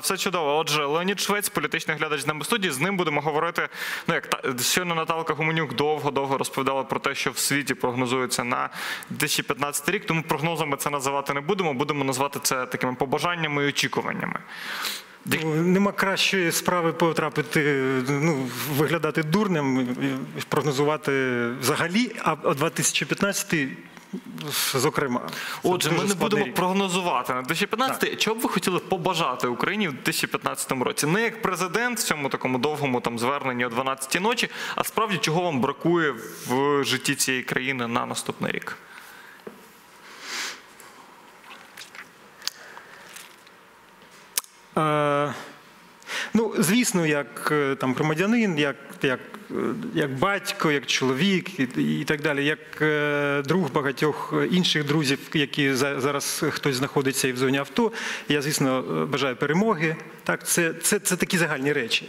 все чудово. Отже, Леонід Швець, політичний глядач з нами в студії. З ним будемо говорити. Ну як та щойно Наталка Гуменюк довго-довго розповідала про те, що в світі прогнозується на 2015 рік. Тому прогнозами це називати не будемо. Будемо назвати це такими побажаннями і очікуваннями. Ну, Нема кращої справи потрапити, ну, виглядати дурним, прогнозувати взагалі, а 2015 зокрема. Отже, ми не будемо рік. прогнозувати на 2015. Чого б ви хотіли побажати Україні в 2015 році? Не як президент в цьому такому довгому там зверненні о 12 ночі, а справді чого вам бракує в житті цієї країни на наступний рік? Е, Ну, звісно, як е, там громадянин, як, як, е, як батько, як чоловік і, і так далі, як е, друг багатьох інших друзів, які за- зараз хтось знаходиться і в зоні авто. Я, звісно, е, бажаю перемоги. Так, це, це, це такі загальні речі.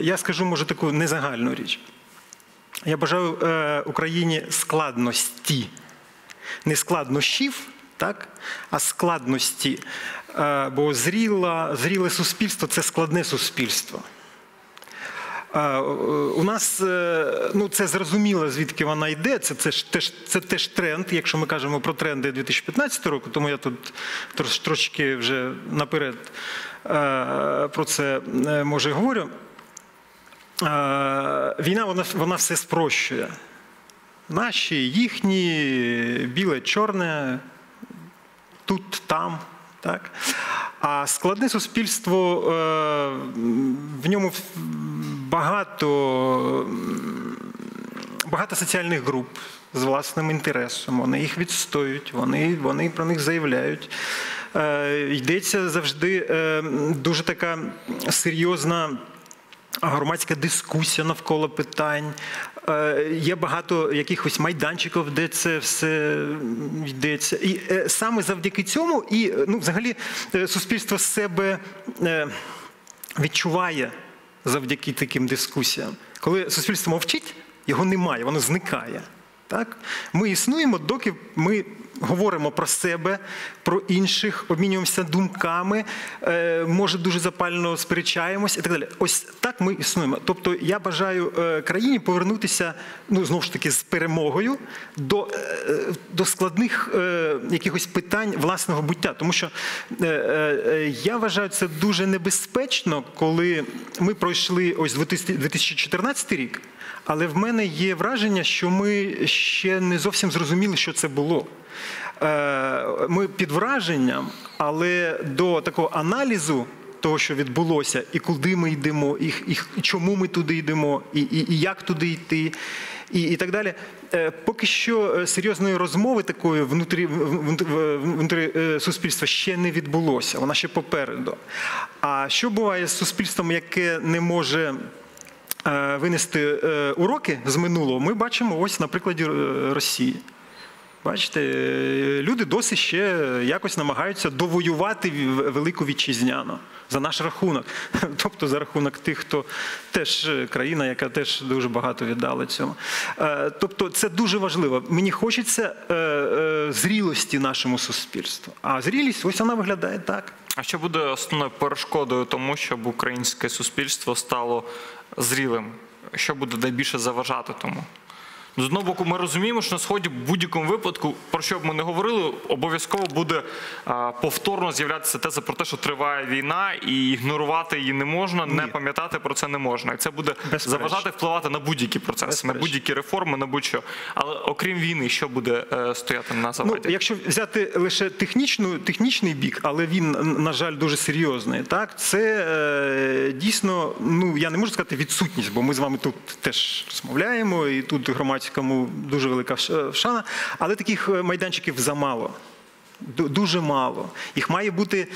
Я скажу, може, таку незагальну річ. Я бажаю е, Україні складності, не складнощів, так, а складності. Е, бо зріла, зріле суспільство це складне суспільство. Е, У нас е, ну, це зрозуміло, звідки вона йде. Це, це, ж теж, це теж тренд, якщо ми кажемо про тренди 2015 року, тому я тут трош, трошки вже наперед е, про це е, може говорю. Е, Війна вона, вона все спрощує. Наші, їхні, біле, чорне, тут, там. Так? А складне суспільство, е, в ньому багато, багато соціальних груп з власним інтересом. Вони їх відстоюють, вони, вони про них заявляють. Е, Йдеться завжди е, дуже така серйозна громадська дискусія навколо питань. Е, Є багато якихось майданчиків, де це все йдеться. І е, саме завдяки цьому, і ну, взагалі е, суспільство себе відчуває завдяки таким дискусіям. Коли суспільство мовчить, його немає, воно зникає. Так? Ми існуємо, доки ми говоримо про себе, про інших, обмінюємося думками, е, може дуже запально сперечаємось і так далі. Ось так ми існуємо. Тобто я бажаю е, країні повернутися, ну знову ж таки, з перемогою до, е, до складних якихось питань власного буття. Тому що я вважаю це дуже небезпечно, коли ми пройшли ось 2014 рік. Але в мене є враження, що ми ще не зовсім зрозуміли, що це було. Е, Ми під враженням, але до такого аналізу того, що відбулося, і куди ми йдемо, і, і, чому ми туди йдемо, і, і, і як туди йти, і, і так далі. Е, Поки що е, серйозної розмови такої внутрі, внутрі, суспільства ще не відбулося. Вона ще попереду. А що буває з суспільством, яке не може винести уроки з минулого, ми бачимо ось на прикладі Росії. Бачите, е, люди досі ще якось намагаються довоювати велику вітчизняну за наш рахунок. Тобто за рахунок тих, хто теж е, країна, яка теж дуже багато віддала цьому. Е, Тобто це дуже важливо. Мені хочеться зрілості нашому суспільству. А зрілість ось вона виглядає так. А що буде основною перешкодою тому, щоб українське суспільство стало зрілим? Що буде найбільше заважати тому? З одного боку, ми розуміємо, що на сході в будь-якому випадку, про що б ми не говорили, обов'язково буде повторно з'являтися теза про те, що триває війна, і ігнорувати її не можна, не пам'ятати про це не можна. І це буде Безперечно. заважати впливати на будь-які процеси, на будь-які реформи, на будь-що. Але окрім війни, що буде е, стояти на Ну, заваді? якщо взяти лише технічну, технічний бік, але він, на жаль, дуже серйозний, так, це е, дійсно, ну я не можу сказати відсутність, бо ми з вами тут теж розмовляємо, і тут громадському дуже велика шана, але таких е, майданчиків замало. Дуже мало. Їх має бути.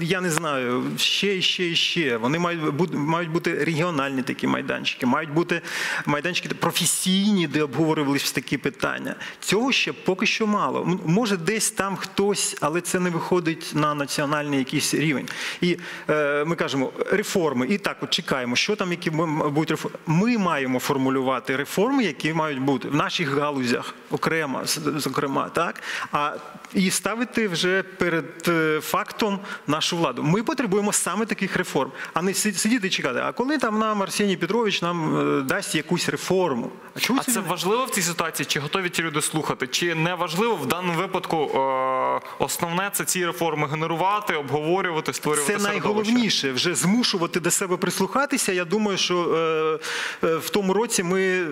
Я не знаю, ще і ще і ще. Вони мають мають бути регіональні такі майданчики, мають бути майданчики професійні, де обговорювалися такі питання. Цього ще поки що мало. Може, десь там хтось, але це не виходить на національний якийсь рівень. І е, ми кажемо реформи. І так, от чекаємо, що там, які будуть реформи. Ми маємо формулювати реформи, які мають бути в наших галузях окремо, зокрема, так а і ставити вже перед е, фактом нашу владу. Ми потребуємо саме таких реформ, а не си- сидіти і чекати. А коли там нам Арсеній Петрович нам е, дасть якусь реформу? А чому А це важливо в цій ситуації? Чи готові ті люди слухати? Чи не важливо в даному випадку е, основне це ці реформи генерувати, обговорювати, створювати Це середовище? найголовніше вже змушувати до себе прислухатися. Я думаю, що в тому році ми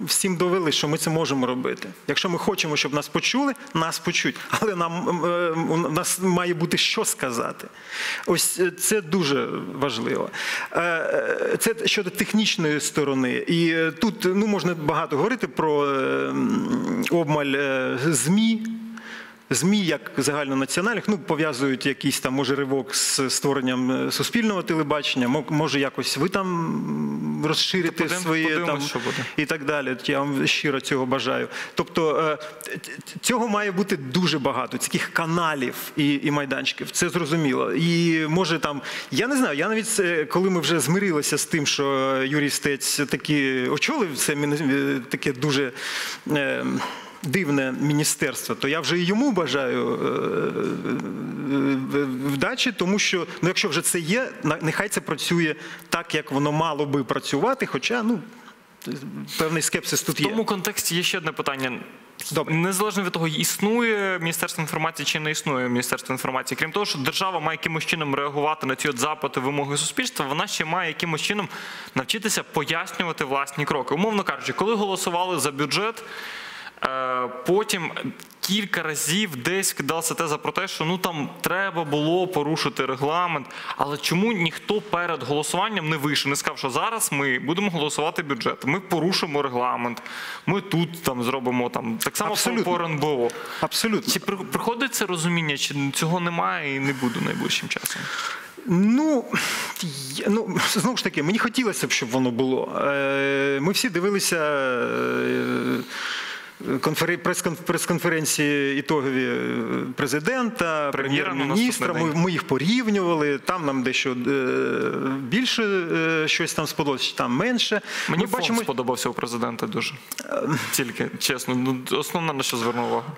всім довели, що ми це можемо робити. Якщо ми хочемо, щоб нас почули, нас почуть. Але нам у нас має бути що сказати. Ось е, це дуже важливо. Е, е, Це щодо технічної сторони. І тут ну можна багато говорити про обмаль змі. ЗМІ як загальнонаціональних, ну пов'язують якийсь там може ривок з створенням е, суспільного телебачення. Може, якось ви там розширите Подивимось- своє там і так далі. Я вам щиро цього бажаю. Тобто е, цього має бути дуже багато, таких каналів і, і майданчиків. Це зрозуміло. І може там, я не знаю, я навіть е, коли ми вже змирилися з тим, що Юрій Стець таки очолив це таке дуже. Е, Дивне міністерство, то я вже і йому бажаю е, е, вдачі, тому що ну, якщо вже це є, нехай це працює так, як воно мало би працювати. Хоча ну певний скепсис тут В є. тому контексті є ще одне питання. Добре. Незалежно від того, існує Міністерство інформації чи не існує Міністерство інформації. Крім того, що держава має якимось чином реагувати на ці от запити, вимоги суспільства, вона ще має якимось чином навчитися пояснювати власні кроки. Умовно кажучи, коли голосували за бюджет. Е, Потім кілька разів десь кидалася теза про те, що ну там треба було порушити регламент. Але чому ніхто перед голосуванням не вийшов, не сказав, що зараз ми будемо голосувати бюджет, ми порушимо регламент, ми тут там зробимо там так само Абсолютно. по РНБО. Абсолютно. Чи приходить це розуміння, чи цього немає і не буде найближчим часом? Ну, ну, знову ж таки, мені хотілося б, щоб воно було. Е, Ми всі дивилися е, прес-конференції ітогові е, президента, прем'єр-міністра. Ми, ми їх порівнювали. Там нам дещо е, більше е, щось там сподобалось, там менше. Мені Ми фон бачимо, сподобався у президента дуже. Тільки чесно, ну основне на що звернув увагу.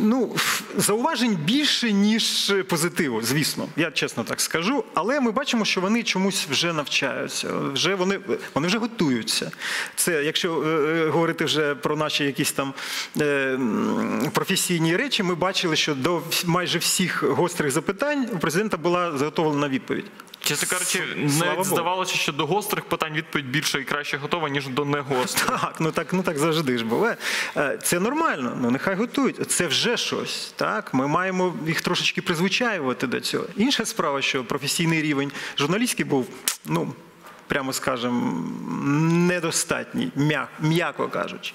Ну, зауважень більше, ніж позитиву, звісно, я чесно так скажу. Але ми бачимо, що вони чомусь вже навчаються, вже вони, вони вже готуються. Це якщо е, е, говорити вже про наші якісь там е, професійні речі, ми бачили, що до майже всіх гострих запитань у президента була заготовлена відповідь. Чесно кажучи, навіть здавалося, що до гострих питань відповідь більше і краще готова, ніж до негострих. Так, ну так, ну так завжди ж буває. Е, Це нормально, ну нехай готують. Це вже щось. Так, ми маємо їх трошечки призвичаювати до цього. Інша справа, що професійний рівень журналістський був, ну. Прямо скажемо, недостатній, м'яко кажучи.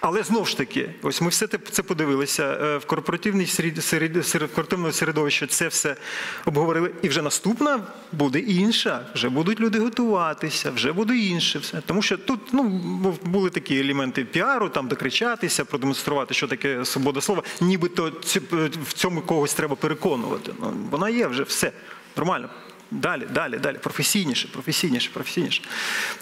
Але знову ж таки, ось ми все це подивилися е, в корпоративній серед, серед, серед корпоративного середовища це все обговорили. І вже наступна буде інша. Вже будуть люди готуватися, вже буде інше все. Тому що тут ну, були такі елементи піару, там докричатися, продемонструвати, що таке свобода слова. Нібито в цьому когось треба переконувати. Ну, вона є вже все нормально. Далі, далі, далі, професійніше, професійніше, професійніше.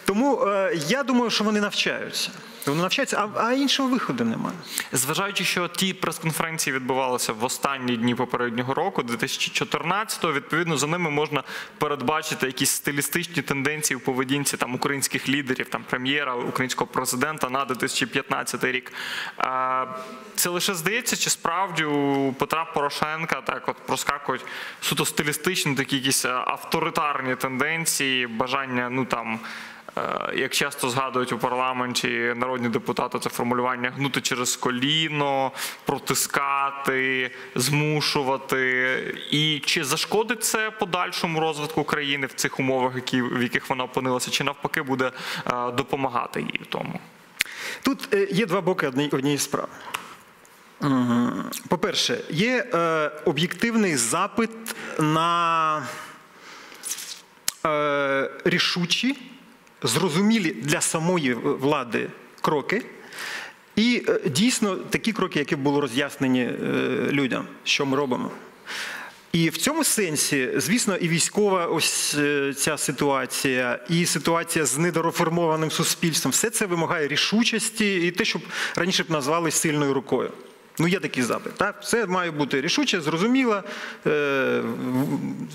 Тому е, я думаю, що вони навчаються. Вони навчаються, а, а іншого виходу немає. Зважаючи, що ті прес-конференції відбувалися в останні дні попереднього року, 2014-го, відповідно за ними можна передбачити якісь стилістичні тенденції в поведінці там українських лідерів, там прем'єра, українського президента на 2015 рік. Е, Це лише здається, чи справді у Петра Порошенка так от проскакують суто стилістичні такі якісь е, авторитарні тенденції, бажання, ну там. Е, Як часто згадують у парламенті народні депутати, це формулювання гнути через коліно, протискати, змушувати. І чи зашкодить це подальшому розвитку країни в цих умовах, в яких вона опинилася, чи навпаки буде е, допомагати їй в тому? Тут е, є два боки одні- однієї справи. По-перше, є е, об'єктивний запит на рішучі, зрозумілі для самої влади кроки. І е, дійсно такі кроки, які були роз'яснені е, людям, що ми робимо. І в цьому сенсі, звісно, і військова ось е, ця ситуація, і ситуація з недореформованим суспільством, все це вимагає рішучості і те, щоб раніше б назвали сильною рукою. Ну, є такий запит. Так? Все має бути рішуче, зрозуміло, е,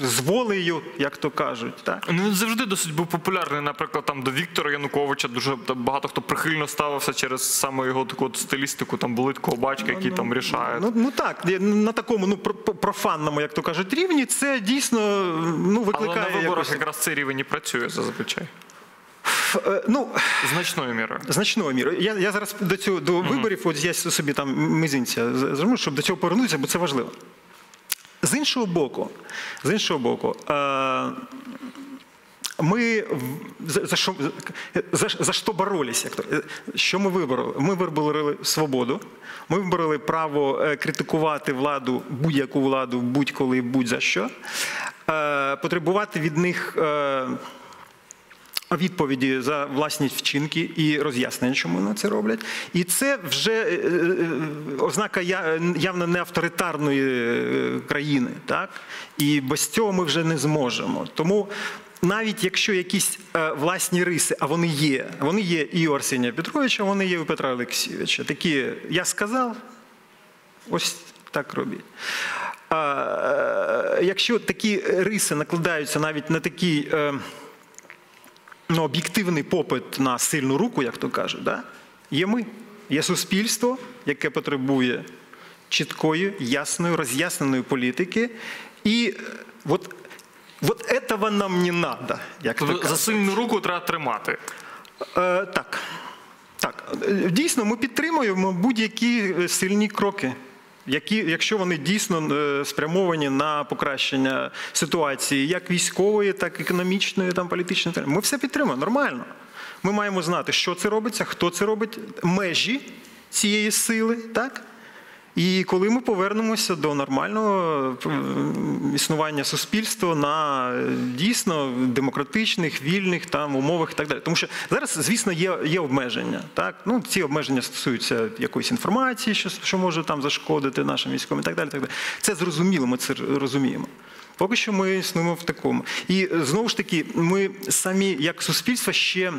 з волею, як то кажуть. Так? Ну, Він завжди досить був популярний. Наприклад, там до Віктора Януковича дуже там багато хто прихильно ставився через саме його таку от стилістику. Там були такого батька, який там рішає. Ну, ну так, на такому ну, про- про- профанному, як то кажуть, рівні, це дійсно ну, Але викликає. на виборах якось- якраз цей рівень і працює зазвичай. Е, ну, Значною мірою. Значною мірою. Я, я зараз до цього до виборів, от я собі там мизинця зажму, щоб до цього повернутися, бо це важливо. З іншого боку, з іншого боку, е, ми за, за, що, за, за що боролися? Е, Що ми вибороли? Ми вибороли свободу, ми вибороли право е, критикувати владу, будь-яку владу, будь-коли, будь-за що, е, потребувати від них. Е, відповіді за власні вчинки і роз'яснення, чому вони це роблять. І це вже е, е, ознака явно не авторитарної е, країни. Так? І без цього ми вже не зможемо. Тому. Навіть якщо якісь власні риси, а вони є, вони є і у Арсенія Петровича, вони є у Петра Олексійовича. Такі я сказав, ось так робіть. Якщо такі риси накладаються навіть на такий е, ну, об'єктивний попит на сильну руку, як то кажуть, да? є ми. Є суспільство, яке потребує чіткої, ясної, роз'ясненої політики. І е, от, от этого нам не надо, як то за сильну руку треба тримати. Е, так. Так, дійсно, ми підтримуємо будь-які е, сильні кроки, які, якщо вони дійсно е, спрямовані на покращення ситуації, як військової, так і економічної, там, політичної. Ми все підтримуємо, нормально. Ми маємо знати, що це робиться, хто це робить, межі цієї сили, так? І коли ми повернемося до нормального е, існування суспільства на е, дійсно демократичних, вільних там умовах і так далі. Тому що зараз, звісно, є, є обмеження. Так? Ну, ці обмеження стосуються якоїсь інформації, що, що може там зашкодити нашим військовим і так далі. Так далі. Це зрозуміло, ми це розуміємо. Поки що ми існуємо в такому. І е, знову ж таки, ми самі, як суспільство, ще.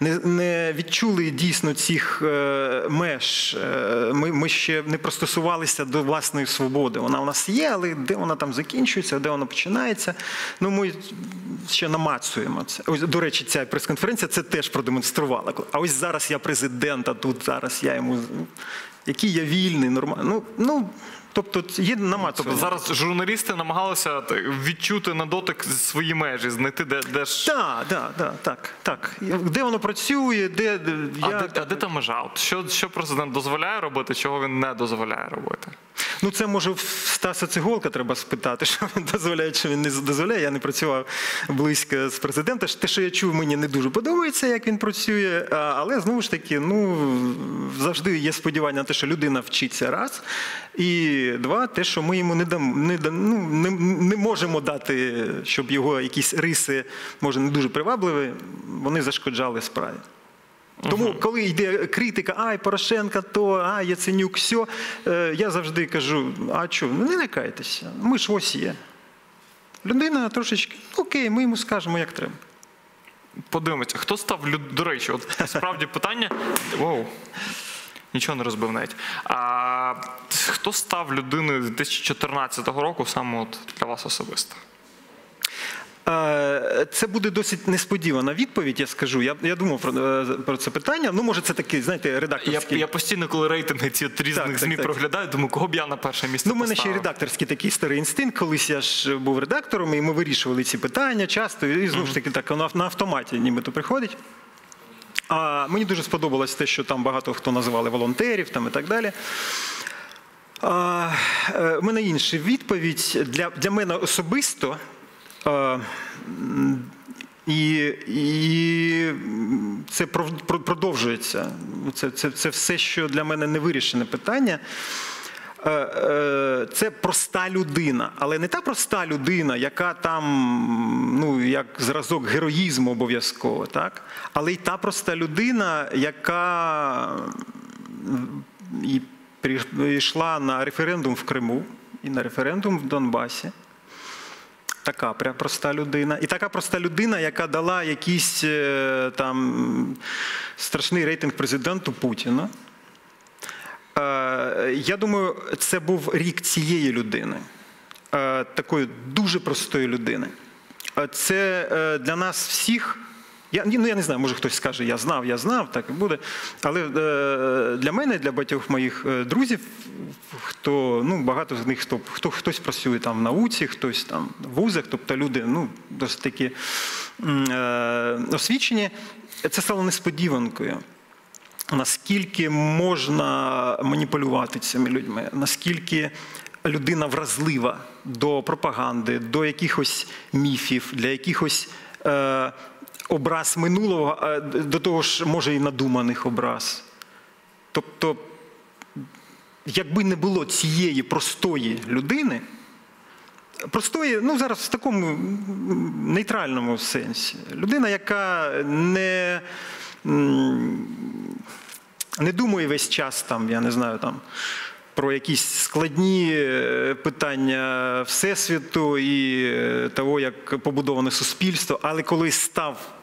Не, відчули дійсно цих е, меж. Е, Ми, ще не пристосувалися до власної свободи. Вона у нас є, але де вона там закінчується, де вона починається. Ну, ми ще намацуємо це. Ось, до речі, ця прес-конференція це теж продемонструвала. А ось зараз я президент, а тут зараз я йому. Який я вільний, нормальний. Ну, ну, тобто є нема Тобто зараз журналісти намагалися відчути на дотик свої межі, знайти де, де ж. Так, да, так, так, так. Де воно працює, де, де А, я... де, а де та межа? От що, що президент дозволяє робити, чого він не дозволяє робити? Ну, це може в Стаса Цеголка треба спитати, що він дозволяє, що він не дозволяє. Я не працював близько з президентом. Те, що я чув, мені не дуже подобається, як він працює. Але знову ж таки, ну завжди є сподівання на те, що людина вчиться раз. І два, те, що ми йому не дам, не, ну, не, не можемо дати, щоб його якісь риси, може, не дуже привабливі, вони зашкоджали справі. Тому, коли йде критика, ай, Порошенка, то, а, Яценюк, все, я завжди кажу: а що, ну не лякайтеся, ми ж ось є. Людина трошечки, окей, ми йому скажемо, як треба. Подивимося, хто став люд... До речі, от справді питання. Воу. Нічого не розбив навіть. А, хто став людиною 2014 року саме от для вас особисто? Е, Це буде досить несподівана відповідь, я скажу. Я, я думав про, е, про це питання. Ну, може, це такий, знаєте, редакторський. я постійно, коли рейтинги ці от різних Так, так, ЗМІ так. проглядаю, думаю, кого б я на перше місце Ну, у мене ще й редакторський такий старий інстинкт. Колись я ж був редактором, і ми вирішували ці питання часто. І знову ж таки, так воно на автоматі нібито приходить. А мені дуже сподобалось те, що там багато хто називали волонтерів там, і так далі. Е, у мене інша відповідь для, для мене особисто. Е, І, і це продовжується. Це, це, це все, що для мене не вирішене питання. Е, е, Це проста людина, але не та проста людина, яка там, ну, як зразок героїзму обов'язково, так? але й та проста людина, яка і прийшла на референдум в Криму і на референдум в Донбасі. Така прям проста людина. І така проста людина, яка дала якийсь е, там страшний рейтинг президенту Путіна. Е, Я думаю, це був рік цієї людини, е, такої дуже простої людини. Це для нас всіх. Я, ну, я не знаю, може хтось скаже, я знав, я знав, так і буде. Але е, для мене, для багатьох моїх е, друзів, хто ну, багато з них хто, хто хтось працює там в науці, хтось там в вузах, тобто люди ну, досить таки м, е, освічені, це стало несподіванкою. Наскільки можна маніпулювати цими людьми, наскільки людина вразлива до пропаганди, до якихось міфів, для якихось е, образ минулого, до того ж, може, і надуманих образ. Тобто, якби не було цієї простої людини, простої, ну зараз в такому нейтральному сенсі, людина, яка не. не думає весь час там, я не знаю, там. Про якісь складні е, питання Всесвіту і е, того, як побудоване суспільство. Але коли став,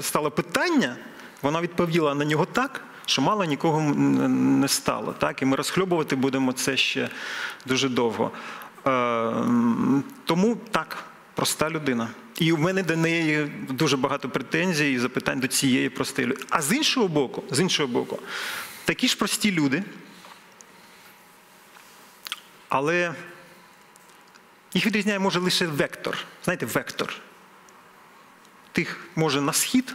стало питання, вона відповіла на нього так, що мало нікого не стало. Так? І ми розхльобувати будемо це ще дуже довго. Е, Тому так, проста людина. І в мене до неї дуже багато претензій і запитань до цієї простої людини. А з іншого боку, з іншого боку, такі ж прості люди, але їх відрізняє може лише вектор. Знаєте, вектор. Тих може на схід,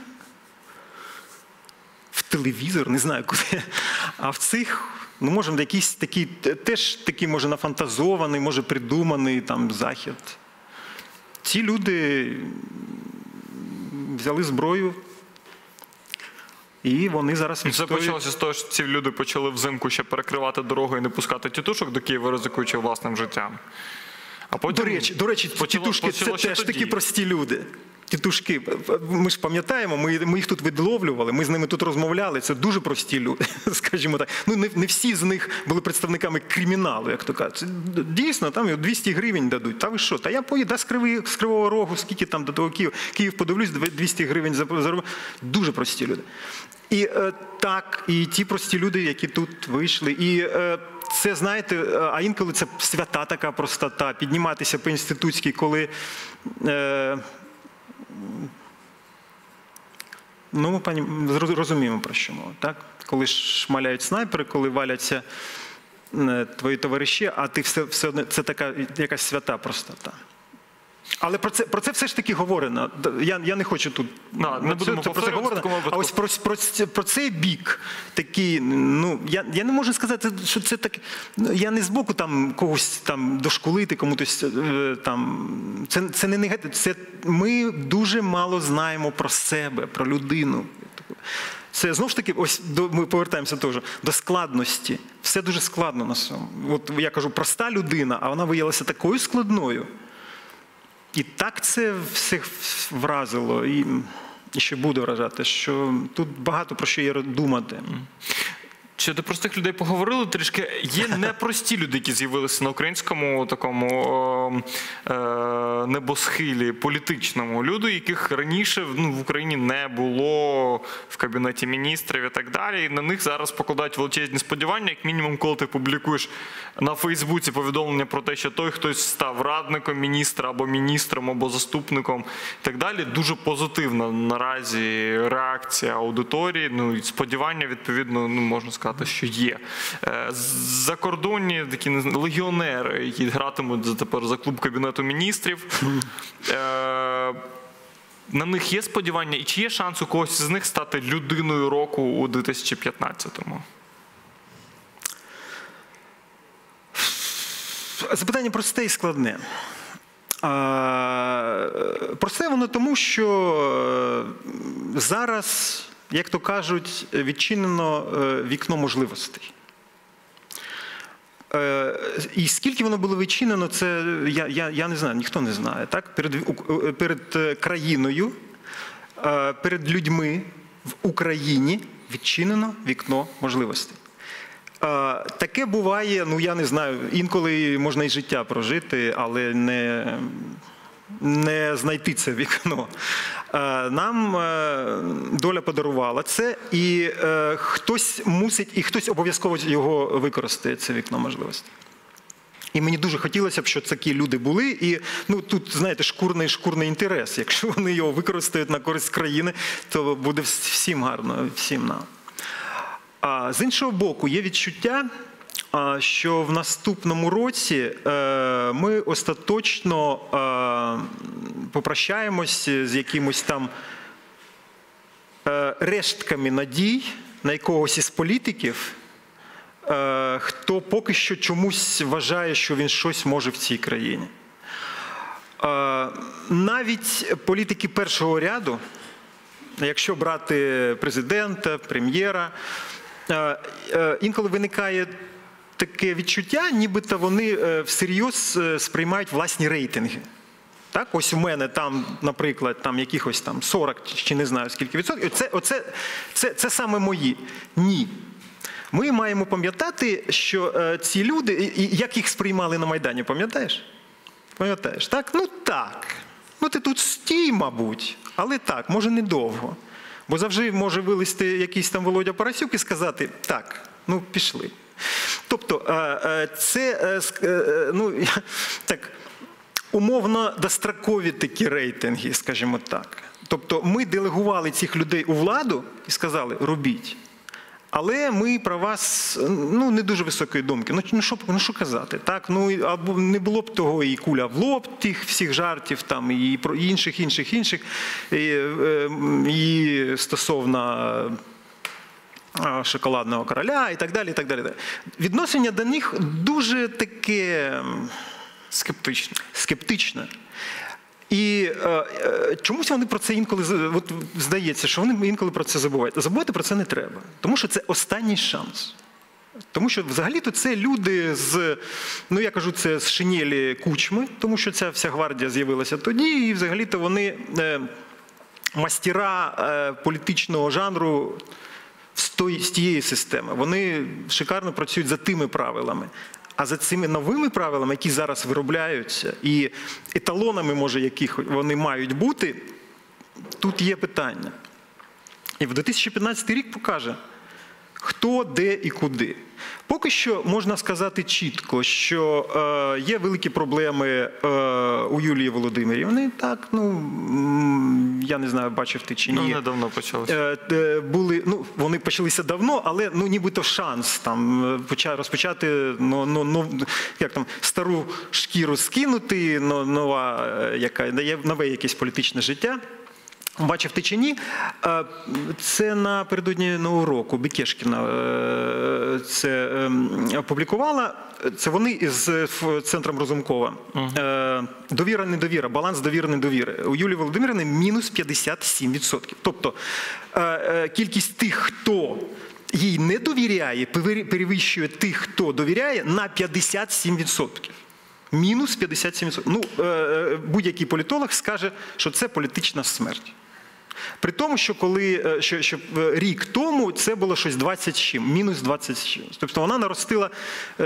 в телевізор, не знаю куди. А в цих, ну, може, якийсь такий, теж такий, може, нафантазований, може, придуманий там захід. Ці люди взяли зброю, і вони зараз Це почалося з того, що ці люди почали взимку ще перекривати дорогу і не пускати тітушок до Києва, ризикуючи власним життям. А потім До речі, до речі, почало- тітушки це почало ще теж тоді. такі прості люди. Тітушки, ми ж пам'ятаємо, ми, ми їх тут відловлювали, ми з ними тут розмовляли. Це дуже прості люди, скажімо так. Ну не, не всі з них були представниками криміналу, як то кажуть. Дійсно, там і 200 гривень дадуть. Та ви що? Та я поїду з, Криви, з Кривого Рогу, скільки там до того Київ. Київ подивлюсь, 200 гривень зароблю. Дуже прості люди. І е, так, і ті прості люди, які тут вийшли. І е, це, знаєте, е, а інколи це свята така простота, підніматися по інститутській, коли. Е, Ну, ми пані розуміємо про що мова, так? Коли шмаляють снайпери, коли валяться е, твої товариші, а ти все, все одно це така якась свята простота. Але про це, про це все ж таки говорено. Я, я не хочу тут Да, не будемо це про це говорено. А ось про, про, про цей бік такий, ну я, я не можу сказати, що це так. ну, Я не збоку там когось там дошкулити, комусь е, там. Це, це не негатив. Це ми дуже мало знаємо про себе, про людину. Це знову ж таки, ось до ми повертаємося теж до складності. Все дуже складно на цьому. От я кажу, проста людина, а вона виявилася такою складною. І так це всіх вразило, і, ще буде вражати, що тут багато про що є думати. Щодо простих людей поговорили трішки. Є непрості люди, які з'явилися на українському такому о, е, небосхилі політичному. Люди, яких раніше ну, в Україні не було в кабінеті міністрів і так далі. І на них зараз покладають величезні сподівання. Як мінімум, коли ти публікуєш на Фейсбуці повідомлення про те, що той хтось став радником міністра або міністром, або заступником і так далі. Дуже позитивна наразі реакція аудиторії. Ну і сподівання, відповідно, ну можна сказати, що є. Е, Закордонні такі легіонери, які гратимуть тепер за клуб кабінету міністрів. Е, На них є сподівання, і чи є шанс у когось з них стати людиною року у 2015-му? Запитання просте і складне. А, Просте воно тому, що е, зараз, як то кажуть, відчинено е, вікно можливостей. Е, І скільки воно було відчинено, це я, я, я не знаю, ніхто не знає. Так? Перед, е, перед країною, перед людьми в Україні відчинено вікно можливостей. Таке буває, ну я не знаю, інколи можна і життя прожити, але не, не знайти це вікно. Е, Нам е, доля подарувала це, і е, хтось мусить, і хтось обов'язково його використає, це вікно можливостей. І мені дуже хотілося б, щоб такі люди були. І ну тут, знаєте, шкурний шкурний інтерес. Якщо вони його використають на користь країни, то буде всім гарно, всім нам. А з іншого боку, є відчуття, що в наступному році е, ми остаточно е, попрощаємось з якимось там е, рештками надій на якогось із політиків, хто поки що чомусь вважає, що він щось може в цій країні. Навіть політики першого ряду, якщо брати президента, прем'єра, інколи виникає таке відчуття, нібито вони е, всерйоз е, сприймають власні рейтинги. Так, ось у мене там, наприклад, там якихось там 40 чи не знаю скільки відсотків. Це, оце, це, це саме мої. Ні. Ми маємо пам'ятати, що е, ці люди, і, як їх сприймали на Майдані, пам'ятаєш? Пам'ятаєш, так? Ну так. Ну ти тут стій, мабуть, але так, може недовго. Бо завжди може вилізти якийсь там Володя Парасюк і сказати, так, ну пішли. Тобто, е, е, це е, ну, так, умовно дострокові такі рейтинги, скажімо так. Тобто ми делегували цих людей у владу і сказали, робіть. Але ми про вас ну, не дуже високої думки. Ну, ну, що, ну що казати? Так? Ну, або не було б того і куля в лоб тих всіх жартів, там, і про інших, інших, інших. І, і стосовно шоколадного короля і так далі. І так далі. Відношення до них дуже таке м, Скептично. скептичне. І е, е, чомусь вони про це інколи от, здається, що вони інколи про це забувають. Забувати про це не треба, тому що це останній шанс. Тому що взагалі-то це люди з, ну я кажу, це з шинелі кучми, тому що ця вся гвардія з'явилася тоді, і взагалі-то вони е, мастера е, політичного жанру з, тієї системи. Вони шикарно працюють за тими правилами. А за цими новими правилами, які зараз виробляються, і еталонами, може, яких вони мають бути, тут є питання. І в 2015 рік покаже, хто, де і куди. Поки що можна сказати чітко, що е, є великі проблеми е, у Юлії Володимирівни. Так, ну я не знаю, бачив ти чи ні. Ну, недавно почалося. Е, е, були, ну, вони почалися давно, але ну, нібито шанс там розпочати ну, ну, ну, як там, стару шкіру скинути, но- нова, яка нове якесь політичне життя. Бачив ти чи ні? Е, Це напередодні нового року Бекешкіна е, це ем, опублікувала. Це вони із центром Розумкова. Е, Довіра, недовіра, баланс довіри, недовіри. У Юлії Володимирівни мінус 57%. Тобто е, е, кількість тих, хто їй не довіряє, перевищує тих, хто довіряє, на 57%. Мінус 57%. Ну, е, е, будь-який політолог скаже, що це політична смерть. При тому, що коли е, що, що рік тому це було щось 20 з чим, мінус 20 чим. Тобто вона наростила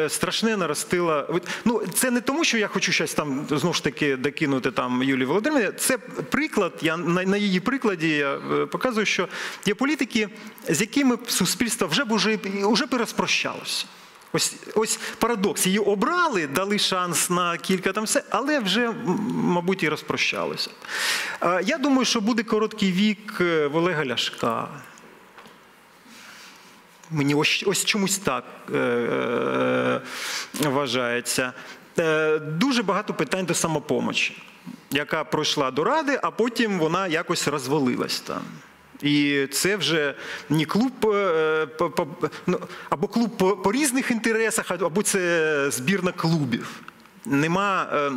страшне, наростила. Ну це не тому, що я хочу щось там знову ж таки докинути там Юлії Володимирівні. Це приклад. Я на, на її прикладі я показую, що є політики, з якими суспільство вже б уже, уже переспрощалося. Ось, ось парадокс. Її обрали, дали шанс на кілька там все, але вже, мабуть, і розпрощалися. Я думаю, що буде короткий вік е, в Олега Ляшка. Мені ось, ось чомусь так е, е, вважається. Е, дуже багато питань до самопомочі, яка пройшла до ради, а потім вона якось розвалилась там. І це вже не клуб е, ну, або клуб по, по різних інтересах, або це збірна клубів. Нема е,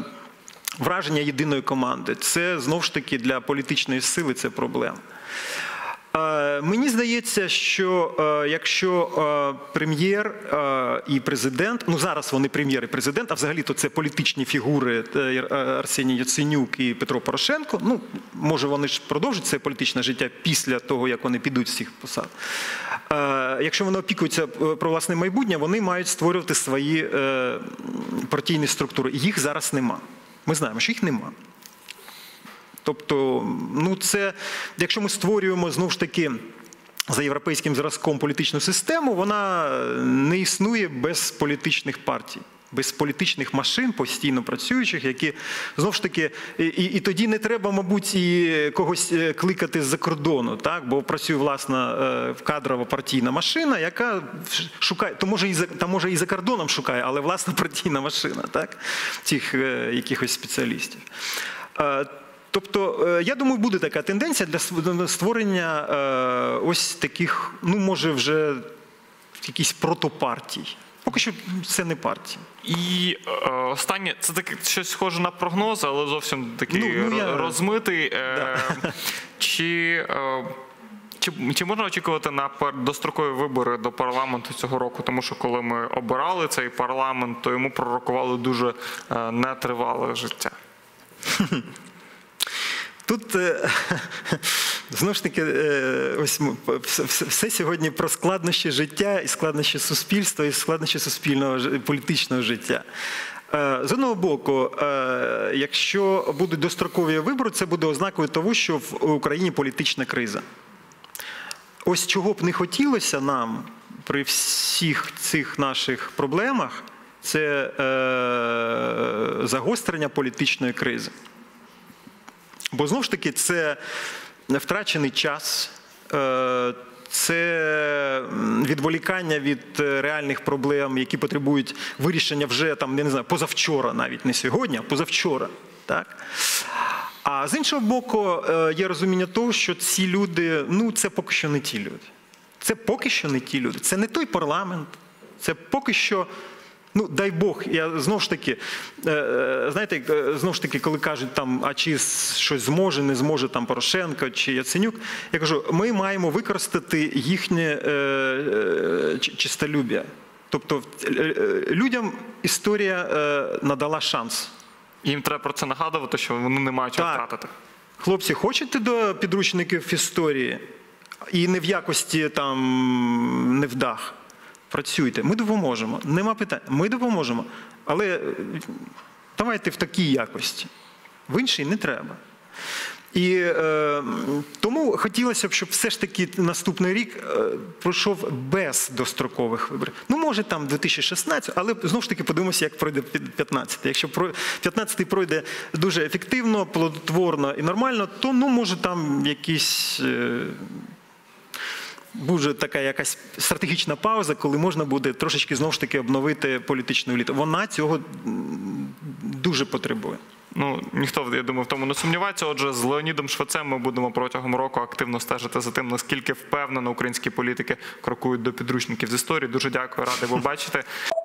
враження єдиної команди. Це знову ж таки для політичної сили це проблема. Е, Мені здається, що е, якщо е, прем'єр і президент, ну зараз вони прем'єр і президент, а взагалі-то це політичні фігури Арсеній Яценюк і Петро Порошенко. Ну може вони ж продовжать це політичне життя після того, як вони підуть з цих посад. Якщо вони опікуються про власне майбутнє, вони мають створювати свої партійні структури. Їх зараз нема. Ми знаємо, що їх нема. Тобто, ну це, якщо ми створюємо знову ж таки. За європейським зразком політичну систему вона не існує без політичних партій, без політичних машин, постійно працюючих, які знову ж таки, і, і, тоді не треба, мабуть, і когось е, кликати з-за кордону, так? бо працює власна е, кадрова партійна машина, яка шукає, то може і за та може і за кордоном шукає, але власна партійна машина, так? цих е, якихось спеціалістів. Тобто, е, я думаю, буде така тенденція для створення е, ось таких, ну може, вже якісь протопартій. Поки що це не партії. І е, останнє, це таке щось схоже на прогноз, але зовсім такий Ну, ну, я- розмитий. Е, Чи, е, чи, чи можна очікувати на дострокові вибори до парламенту цього року? Тому що коли ми обирали цей парламент, то йому пророкували дуже е, нетривале життя. Тут е, знову ж таки, е, ось все, сьогодні про складнощі життя і складнощі суспільства, і складнощі суспільного політичного життя. Е, З одного боку, якщо будуть дострокові вибори, це буде ознакою того, що в Україні політична криза. Ось чого б не хотілося нам при всіх цих наших проблемах, це загострення політичної кризи. Бо знову ж таки, це втрачений час, е, це відволікання від е, реальних проблем, які потребують вирішення вже там, я не знаю, позавчора, навіть не сьогодні, а позавчора. Так? А з іншого боку, е, є розуміння того, що ці люди, ну це поки що не ті люди. Це поки що не ті люди. Це не той парламент. Це поки що. Ну, дай Бог, я знову ж таки, е, е, знаєте, е, знову ж таки, коли кажуть там, а чи щось зможе, не зможе там Порошенко чи Яценюк, я кажу, ми маємо використати їхнє чистолюб'я. Тобто людям історія надала шанс. Їм треба про це нагадувати, що вони не мають чого втратити. Хлопці, хочете до підручників історії і не в якості там невдах? Працюйте, ми допоможемо. Нема питань. Ми допоможемо. Але е, давайте в такій якості. В іншій не треба. І е, тому хотілося б, щоб все ж таки наступний рік е, пройшов без дострокових виборів. Ну, може, там 2016, але знову ж таки подивимося, як пройде 15. Якщо 15 пройде дуже ефективно, плодотворно і нормально, то ну, може там якісь. Е, буде така якась стратегічна пауза, коли можна буде трошечки знову ж таки обновити політичну еліту. Вона цього дуже потребує. Ну ніхто я думаю, в тому не сумнівається. Отже, з Леонідом Швецем ми будемо протягом року активно стежити за тим, наскільки впевнено українські політики крокують до підручників з історії. Дуже дякую, радий побачити. бачити.